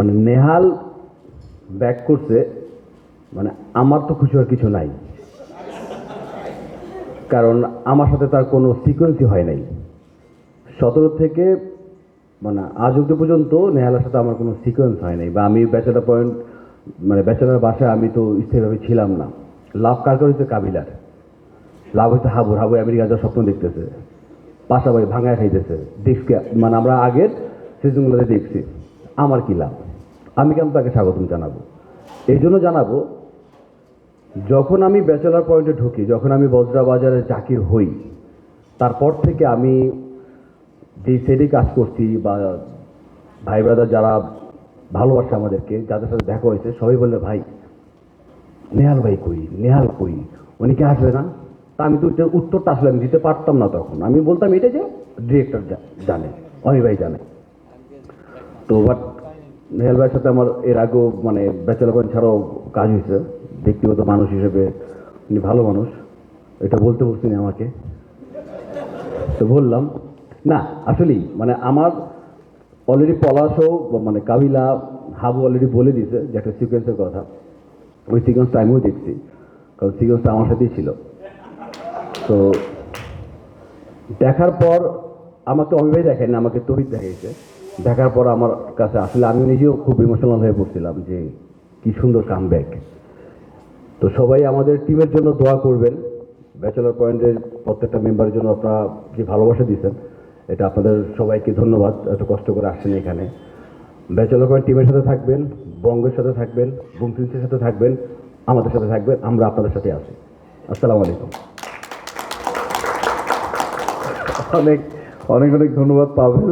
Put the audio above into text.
মানে নেহাল ব্যাক করছে মানে আমার তো খুশি হওয়ার কিছু নাই। কারণ আমার সাথে তার কোনো সিকোয়েন্সই হয় নাই। সতেরো থেকে মানে আজ অব্দি পর্যন্ত নেহালের সাথে আমার কোনো সিকোয়েন্স হয় নাই, বা আমি ব্যাচেলার পয়েন্ট মানে ব্যাচেলার বাসায় আমি তো স্থিরভাবে ছিলাম না। লাভ কার হচ্ছে কাবিলার। লাভ হচ্ছে হাবুর। হাবু আমেরিকা যাওয়ার স্বপ্ন দেখতেছে। পাশাপাশি ভাঙায় খাইতেছে। দেখছি মানে আমরা আগের সিজনগুলোতে দেখছি। আমার কি লাভ? আমি কেন তাকে স্বাগতম জানাব? এই জন্য জানাব, যখন আমি ব্যাচেলার পয়েন্টে ঢুকি, যখন আমি বজরা বাজারে চাকির হই, তারপর থেকে আমি যে সেটে কাজ করছি বা ভাই ব্রাদার যারা ভালোবাসে আমাদেরকে, যাদের সাথে দেখা হয়েছে, সবাই বললে, ভাই, নেহাল ভাই কই? নেহাল কই? উনি কি আসবে না? তা আমি তো উত্তরটা আসলে আমি দিতে পারতাম না তখন। আমি বলতাম, এটা যে ডিরেক্টর জানে অনি ভাই জানে। তো বাট নেহাল ভাইয়ের সাথে আমার এর আগেও মানে ব্যাচেলার পয়েন্ট ছাড়াও কাজ হয়েছে। ব্যক্তিগত মানুষ হিসেবে উনি ভালো মানুষ। এটা বলতে বলছেন আমাকে। তো বললাম, না, আসলেই মানে আমার অলরেডি পলাশও মানে কাবিলা হাবু অলরেডি বলে দিয়েছে যে একটা সিকোয়েন্সের কথা। ওই সিকোয়েন্সটা আমিও দেখছি, কারণ সিকোয়েন্সটা আমার সাথেই ছিল। তো দেখার পর আমাকে অমিভাই দেখেনি আমাকে তহিদ দেখাইছে। দেখার পর আমার কাছে আসলে আমি নিজেও খুব ইমোশনাল হয়ে পড়ছিলাম যে কি সুন্দর কাম ব্যাক তো সবাই আমাদের টিমের জন্য দোয়া করবেন। ব্যাচেলার পয়েন্টের প্রত্যেকটা মেম্বারের জন্য আপনারা যে ভালোবাসা দিয়েছেন, এটা আপনাদের সবাইকে ধন্যবাদ, এত কষ্ট করে আসছেন এখানে। ব্যাচেলার পয়েন্ট টিমের সাথে থাকবেন, বঙ্গের সাথে থাকবেন বুমফিন্সের সাথে থাকবেন, আমাদের সাথে থাকবেন, আমরা আপনাদের সাথে আছি। আসসালামু আলাইকুম। অনেক অনেক অনেক ধন্যবাদ পাবেল